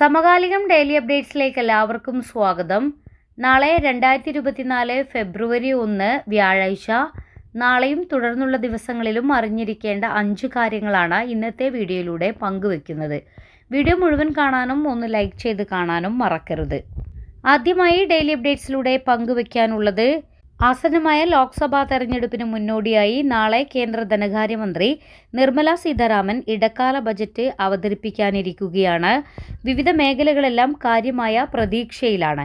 സമകാലികം ഡെയിലി അപ്ഡേറ്റ്സിലേക്ക് എല്ലാവർക്കും സ്വാഗതം. നാളെ രണ്ടായിരത്തി ഇരുപത്തിനാല് ഫെബ്രുവരി ഒന്ന് വ്യാഴാഴ്ച. നാളെയും തുടർന്നുള്ള ദിവസങ്ങളിലും അറിഞ്ഞിരിക്കേണ്ട അഞ്ച് കാര്യങ്ങളാണ് ഇന്നത്തെ വീഡിയോയിലൂടെ പങ്കുവെക്കുന്നത്. വീഡിയോ മുഴുവൻ കാണാനും ഒന്ന് ലൈക്ക് ചെയ്ത് കാണാനും മറക്കരുത്. ആദ്യമായി ഡെയിലി അപ്ഡേറ്റ്സിലൂടെ പങ്കുവെക്കാനുള്ളത് ആസന്നമായ ലോക്സഭാ തെരഞ്ഞെടുപ്പിന് മുന്നോടിയായി നാളെ കേന്ദ്ര ധനകാര്യമന്ത്രി നിർമ്മല സീതാരാമൻ ഇടക്കാല ബജറ്റ് അവതരിപ്പിക്കാനിരിക്കുകയാണ്. വിവിധ മേഖലകളെല്ലാം കാര്യമായ പ്രതീക്ഷയിലാണ്.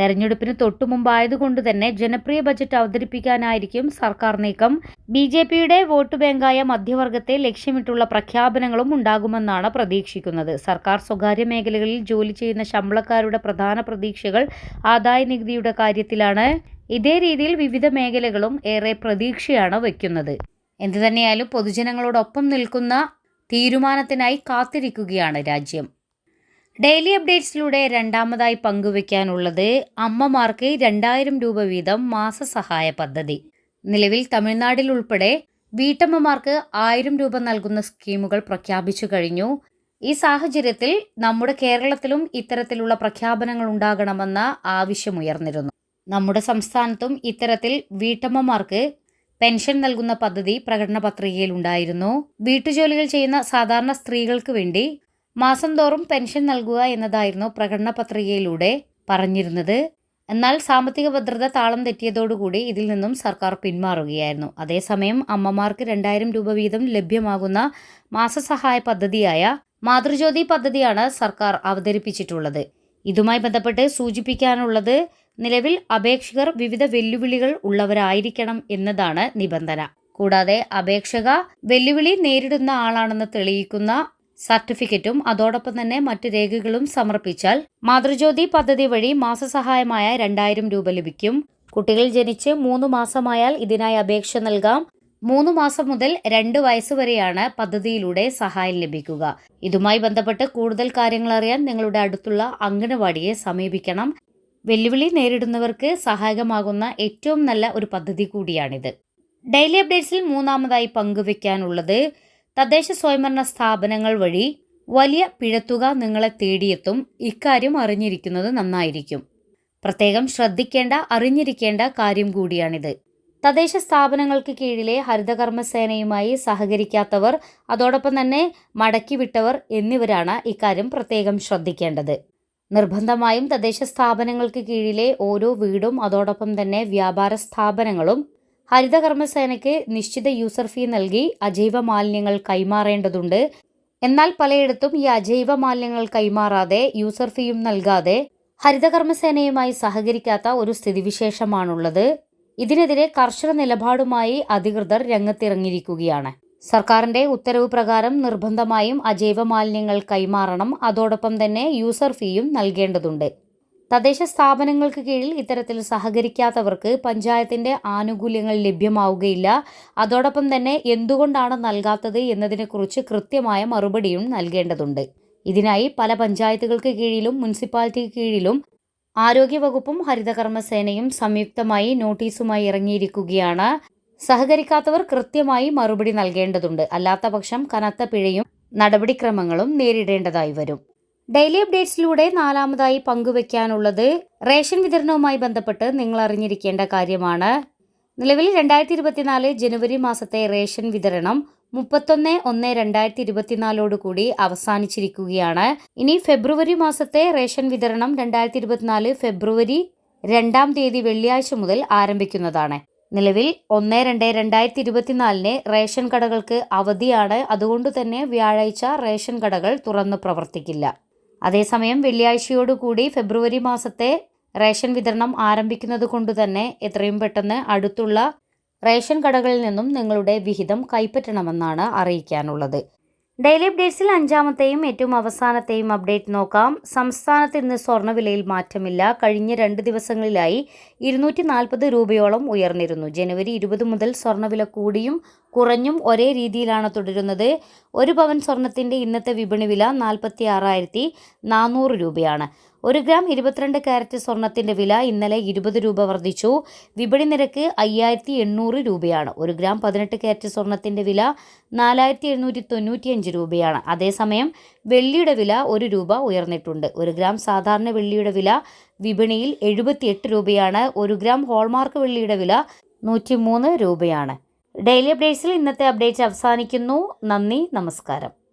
തെരഞ്ഞെടുപ്പിന് തൊട്ടുമുമ്പായതുകൊണ്ട് തന്നെ ജനപ്രിയ ബജറ്റ് അവതരിപ്പിക്കാനായിരിക്കും സർക്കാർ നീക്കം. ബി ജെ പിയുടെ വോട്ട് ബാങ്കായ മധ്യവർഗത്തെ ലക്ഷ്യമിട്ടുള്ള പ്രഖ്യാപനങ്ങളും ഉണ്ടാകുമെന്നാണ് പ്രതീക്ഷിക്കുന്നത്. സർക്കാർ സ്വകാര്യ മേഖലകളിൽ ജോലി ചെയ്യുന്ന ശമ്പളക്കാരുടെ പ്രധാന പ്രതീക്ഷകൾ ആദായ നികുതിയുടെ കാര്യത്തിലാണ്. ഇതേ രീതിയിൽ വിവിധ മേഖലകളും ഏറെ പ്രതീക്ഷയാണ് വയ്ക്കുന്നത്. എന്തു തന്നെയായാലും പൊതുജനങ്ങളോടൊപ്പം നിൽക്കുന്ന തീരുമാനത്തിനായി കാത്തിരിക്കുകയാണ് രാജ്യം. ഡെയിലി അപ്ഡേറ്റ്സിലൂടെ രണ്ടാമതായി പങ്കുവയ്ക്കാനുള്ളത് അമ്മമാർക്ക് രണ്ടായിരം രൂപ വീതം മാസസഹായ പദ്ധതി. നിലവിൽ തമിഴ്നാട്ടിൽ ഉൾപ്പെടെ വീട്ടമ്മമാർക്ക് ആയിരം രൂപ നൽകുന്ന സ്കീമുകൾ പ്രഖ്യാപിച്ചു കഴിഞ്ഞു. ഈ സാഹചര്യത്തിൽ നമ്മുടെ കേരളത്തിലും ഇത്തരത്തിലുള്ള പ്രഖ്യാപനങ്ങൾ ഉണ്ടാകണമെന്ന ആവശ്യമുയർന്നിരുന്നു. നമ്മുടെ സംസ്ഥാനത്തും ഇത്തരത്തിൽ വീട്ടമ്മമാർക്ക് പെൻഷൻ നൽകുന്ന പദ്ധതി പ്രകടന പത്രികയിൽ ഉണ്ടായിരുന്നു. വീട്ടുജോലികൾ ചെയ്യുന്ന സാധാരണ സ്ത്രീകൾക്ക് വേണ്ടി മാസം തോറും പെൻഷൻ നൽകുക എന്നതായിരുന്നു പ്രകടന പത്രികയിലൂടെ പറഞ്ഞിരുന്നത്. എന്നാൽ സാമ്പത്തിക ഭദ്രത താളം തെറ്റിയതോടുകൂടി ഇതിൽ നിന്നും സർക്കാർ പിന്മാറുകയായിരുന്നു. അതേസമയം അമ്മമാർക്ക് രണ്ടായിരം രൂപ വീതം ലഭ്യമാകുന്ന മാസസഹായ പദ്ധതിയായ മാതൃജ്യോതി പദ്ധതിയാണ് സർക്കാർ അവതരിപ്പിച്ചിട്ടുള്ളത്. ഇതുമായി ബന്ധപ്പെട്ട് സൂചിപ്പിക്കാനുള്ളത് നിലവിൽ അപേക്ഷകർ വിവിധ വെല്ലുവിളികൾ ഉള്ളവരായിരിക്കണം എന്നതാണ് നിബന്ധന. കൂടാതെ അപേക്ഷക വെല്ലുവിളി നേരിടുന്ന ആളാണെന്ന് തെളിയിക്കുന്ന സർട്ടിഫിക്കറ്റും അതോടൊപ്പം തന്നെ മറ്റു രേഖകളും സമർപ്പിച്ചാൽ മാതൃജ്യോതി പദ്ധതി വഴി മാസസഹായമായ രണ്ടായിരം രൂപ ലഭിക്കും. കുട്ടികൾ ജനിച്ച് മൂന്ന് മാസമായാൽ ഇതിനായി അപേക്ഷ നൽകാം. മൂന്ന് മാസം മുതൽ രണ്ട് വയസ്സ് വരെയാണ് പദ്ധതിയിലൂടെ സഹായം ലഭിക്കുക. ഇതുമായി ബന്ധപ്പെട്ട് കൂടുതൽ കാര്യങ്ങൾ അറിയാൻ നിങ്ങളുടെ അടുത്തുള്ള അംഗനവാടിയെ സമീപിക്കണം. വെല്ലുവിളി നേരിടുന്നവർക്ക് സഹായകമാകുന്ന ഏറ്റവും നല്ല ഒരു പദ്ധതി കൂടിയാണിത്. ഡെയിലി അപ്ഡേറ്റ്സിൽ മൂന്നാമതായി പങ്കുവെക്കാനുള്ളത് തദ്ദേശ സ്വയംഭരണ സ്ഥാപനങ്ങൾ വഴി വലിയ പിഴത്തുക നിങ്ങളെ തേടിയെത്തും ഇക്കാര്യം അറിഞ്ഞിരിക്കുന്നത് നന്നായിരിക്കും. പ്രത്യേകം ശ്രദ്ധിക്കേണ്ട അറിഞ്ഞിരിക്കേണ്ട കാര്യം കൂടിയാണിത്. തദ്ദേശ സ്ഥാപനങ്ങൾക്ക് കീഴിലെ ഹരിതകർമ്മസേനയുമായി സഹകരിക്കാത്തവർ അതോടൊപ്പം തന്നെ മടക്കിവിട്ടവർ എന്നിവരാണ് ഇക്കാര്യം പ്രത്യേകം ശ്രദ്ധിക്കേണ്ടത്. നിർബന്ധമായും തദ്ദേശ സ്ഥാപനങ്ങൾക്ക് കീഴിലെ ഓരോ വീടും അതോടൊപ്പം തന്നെ വ്യാപാര സ്ഥാപനങ്ങളും ഹരിതകർമ്മസേനയ്ക്ക് നിശ്ചിത യൂസർ ഫീ നൽകി അജൈവ മാലിന്യങ്ങൾ കൈമാറേണ്ടതുണ്ട്. എന്നാൽ പലയിടത്തും ഈ അജൈവ മാലിന്യങ്ങൾ കൈമാറാതെ യൂസർ ഫീയും നൽകാതെ ഹരിതകർമ്മസേനയുമായി സഹകരിക്കാത്ത ഒരു സ്ഥിതിവിശേഷമാണുള്ളത്. ഇതിനെതിരെ കർശന നിലപാടുമായി അധികൃതർ രംഗത്തിറങ്ങിയിരിക്കുകയാണ്. സർക്കാരിന്റെ ഉത്തരവ് പ്രകാരം നിർബന്ധമായും അജൈവ മാലിന്യങ്ങൾ കൈമാറണം. അതോടൊപ്പം തന്നെ യൂസർ ഫീയും നൽകേണ്ടതുണ്ട്. തദ്ദേശ സ്ഥാപനങ്ങൾക്ക് കീഴിൽ ഇത്തരത്തിൽ സഹകരിക്കാത്തവർക്ക് പഞ്ചായത്തിന്റെ ആനുകൂല്യങ്ങൾ ലഭ്യമാവുകയില്ല. അതോടൊപ്പം തന്നെ എന്തുകൊണ്ടാണ് നൽകാത്തത് എന്നതിനെക്കുറിച്ച് കൃത്യമായ മറുപടിയും നൽകേണ്ടതുണ്ട്. ഇതിനായി പല പഞ്ചായത്തുകൾക്ക് കീഴിലും മുനിസിപ്പാലിറ്റിക്ക് കീഴിലും ആരോഗ്യവകുപ്പും ഹരിതകർമ്മസേനയും സംയുക്തമായി നോട്ടീസുമായി ഇറങ്ങിയിരിക്കുകയാണ്. സഹകരിക്കാത്തവർ കൃത്യമായി മറുപടി നൽകേണ്ടതുണ്ട്. അല്ലാത്തപക്ഷം കനത്ത പിഴയും നടപടിക്രമങ്ങളും നേരിടേണ്ടതായി വരും. ഡെയിലി അപ്ഡേറ്റ്സിലൂടെ നാലാമതായി പങ്കുവെക്കാനുള്ളത് റേഷൻ വിതരണവുമായി ബന്ധപ്പെട്ട് നിങ്ങൾ അറിഞ്ഞിരിക്കേണ്ട കാര്യമാണ്. നിലവിൽ രണ്ടായിരത്തി ഇരുപത്തിനാല് ജനുവരി മാസത്തെ റേഷൻ വിതരണം മുപ്പത്തൊന്ന് ഒന്ന് രണ്ടായിരത്തി ഇരുപത്തിനാലോടുകൂടി അവസാനിച്ചിരിക്കുകയാണ്. ഇനി ഫെബ്രുവരി മാസത്തെ റേഷൻ വിതരണം രണ്ടായിരത്തി ഇരുപത്തിനാല് ഫെബ്രുവരി രണ്ടാം തീയതി വെള്ളിയാഴ്ച മുതൽ ആരംഭിക്കുന്നതാണ്. നിലവിൽ ഒന്ന് രണ്ട് രണ്ടായിരത്തി ഇരുപത്തിനാലിന് റേഷൻ കടകൾക്ക് അവധിയാണ്. അതുകൊണ്ട് തന്നെ വ്യാഴാഴ്ച റേഷൻ കടകൾ തുറന്നു പ്രവർത്തിക്കില്ല. അതേസമയം വെള്ളിയാഴ്ചയോടുകൂടി ഫെബ്രുവരി മാസത്തെ റേഷൻ വിതരണം ആരംഭിക്കുന്നത് കൊണ്ട് തന്നെ എത്രയും പെട്ടെന്ന് അടുത്തുള്ള റേഷൻ കടകളിൽ നിന്നും നിങ്ങളുടെ വിഹിതം കൈപ്പറ്റണമെന്നാണ് അറിയിക്കാനുള്ളത്. ഡെയിലി അപ്ഡേറ്റ്സിൽ അഞ്ചാമത്തെയും ഏറ്റവും അവസാനത്തെയും അപ്ഡേറ്റ് നോക്കാം. സംസ്ഥാനത്ത് ഇന്ന് സ്വർണവിലയിൽ മാറ്റമില്ല. കഴിഞ്ഞ രണ്ട് ദിവസങ്ങളിലായി ഇരുന്നൂറ്റി നാൽപ്പത് രൂപയോളം ഉയർന്നിരുന്നു. ജനുവരി ഇരുപത് മുതൽ സ്വർണവില കൂടിയും കുറഞ്ഞും ഒരേ രീതിയിലാണ് തുടരുന്നത്. ഒരു പവൻ സ്വർണത്തിന്റെ ഇന്നത്തെ വിപണി വില നാൽപ്പത്തി ആറായിരത്തി നാനൂറ് രൂപയാണ്. ഒരു ഗ്രാം ഇരുപത്തിരണ്ട് കാരറ്റ് സ്വർണത്തിന്റെ വില ഇന്നലെ ഇരുപത് രൂപ വർദ്ധിച്ചു. വിപണി നിരക്ക് അയ്യായിരത്തി എണ്ണൂറ് രൂപയാണ്. ഒരു ഗ്രാം പതിനെട്ട് കാരറ്റ് സ്വർണത്തിന്റെ വില നാലായിരത്തി എഴുന്നൂറ്റി തൊണ്ണൂറ്റിയഞ്ച് രൂപയാണ്. അതേസമയം വെള്ളിയുടെ വില ഒരു രൂപ ഉയർന്നിട്ടുണ്ട്. ഒരു ഗ്രാം സാധാരണ വെള്ളിയുടെ വില വിപണിയിൽ എഴുപത്തിയെട്ട് രൂപയാണ്. ഒരു ഗ്രാം ഹോൾമാർക്ക് വെള്ളിയുടെ വില നൂറ്റി മൂന്ന് രൂപയാണ്. ഡെയിലി അപ്ഡേറ്റ്സിൽ ഇന്നത്തെ അപ്ഡേറ്റ്സ് അവസാനിക്കുന്നു. നന്ദി നമസ്കാരം.